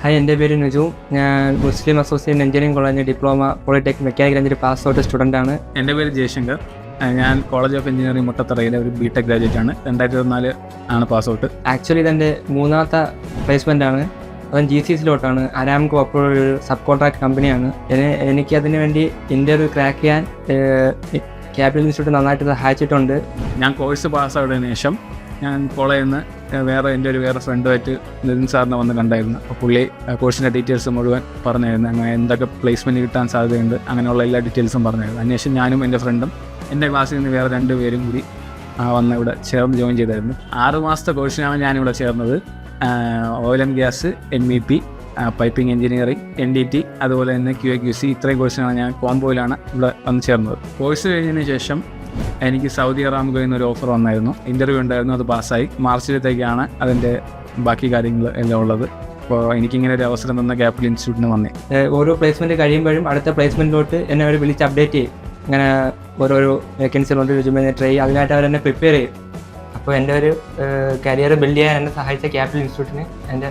Hi എന്റെ പേര് നുജു. ഞാൻ Muslim association engineering college diploma polytech mechanical engineer pass out student ആണ്. എന്റെ പേര് ജയശങ്കർ. ഞാൻ കോളേജ് ഓഫ് എഞ്ചിനീയറിംഗ് മുട്ടത്തറയിലെ ഒരു ബി ടെക് ഗ്രാജുവേറ്റ് ആണ്. രണ്ടായിരത്തി ഇരുപത്തിനാല് ആണ് പാസ് ഔട്ട് ആക്ച്വലി ഇതെന്റെ മൂന്നാമത്തെ പ്ലേസ്മെന്റ് ആണ്. അതും ജി സി സിയിലോട്ടാണ് അരാംകോ അപ്പോൾ ഒരു സബ് കോൺട്രാക്ട് കമ്പനിയാണ് എനിക്ക് അതിന് വേണ്ടി ഇന്റർവ്യൂ ക്രാക്ക് ചെയ്യാൻ ക്യാപിറ്റൽ ഇൻസ്റ്റിറ്റ്യൂട്ട് നന്നായിട്ട് സഹായിച്ചിട്ടുണ്ട്. ഞാൻ കോഴ്സ് പാസ് ആയതിനു ശേഷം ഞാൻ കോളേജിൽ നിന്ന് വേറെ എന്റെ ഒരു വേറെ ഫ്രണ്ടുമായിട്ട് നിതിൻ സാറിനെ വന്ന് കണ്ടായിരുന്നു. അപ്പോൾ പുള്ളി കോഴ്സിന്റെ ഡീറ്റെയിൽസ് മുഴുവൻ പറഞ്ഞായിരുന്നു. അങ്ങനെ എന്തൊക്കെ പ്ലേസ്മെന്റ് കിട്ടാൻ സാധ്യതയുണ്ട് അങ്ങനെയുള്ള എല്ലാ ഡീറ്റെയിൽസും പറഞ്ഞായിരുന്നു. അതിനുശേഷം ഞാനും എന്റെ ഫ്രണ്ടും എന്റെ ക്ലാസ്സിൽ നിന്ന് വേറെ രണ്ട് പേരും കൂടി വന്ന് ഇവിടെ ചേർന്ന് ജോയിൻ ചെയ്തായിരുന്നു. ആറ് മാസത്തെ കോഴ്സിനാണ് ഞാനിവിടെ ചേർന്നത്. Oil and gas M E P piping engineering N D T അതുപോലെ തന്നെ ക്യു എ ക്യു സി ഇത്രയും കോഴ്സിനാണ് ഞാൻ കോംബോയിലാണ് ഇവിടെ വന്ന് ചേർന്നത്. കോഴ്സ് കഴിഞ്ഞതിന് ശേഷം എനിക്ക് സൗദി അറാംകോയിൽ നിന്ന് ഒരു ഓഫർ വന്നായിരുന്നു. ഇന്റർവ്യൂ ഉണ്ടായിരുന്നു അത് പാസ്സായി മാർച്ചിലത്തേക്കാണ് അതിന്റെ ബാക്കി കാര്യങ്ങൾ എല്ലാം ഉള്ളത്. അപ്പോൾ എനിക്കിങ്ങനെ ഒരു അവസരം തന്ന ക്യാപിറ്റൽ ഇൻസ്റ്റിറ്റ്യൂട്ടിന് വന്നേ ഓരോ പ്ലേസ്മെന്റ് കഴിയുമ്പോഴും അടുത്ത പ്ലേസ്മെന്റിലോട്ട് എന്നെ അവർ വിളിച്ച് അപ്ഡേറ്റ് ചെയ്യും. ഇങ്ങനെ ഓരോരോ വേക്കൻസികളുണ്ട് റിജ്യൂമിനെ ട്രൈ അതിനായിട്ട് അവർ എന്നെ പ്രിപ്പയർ ചെയ്യും. അപ്പോൾ എന്റെ ഒരു കരിയർ ബിൽഡ് ചെയ്യാൻ എന്നെ സഹായിച്ച ക്യാപിറ്റൽ ഇൻസ്റ്റിറ്റ്യൂട്ടിന് എന്റെ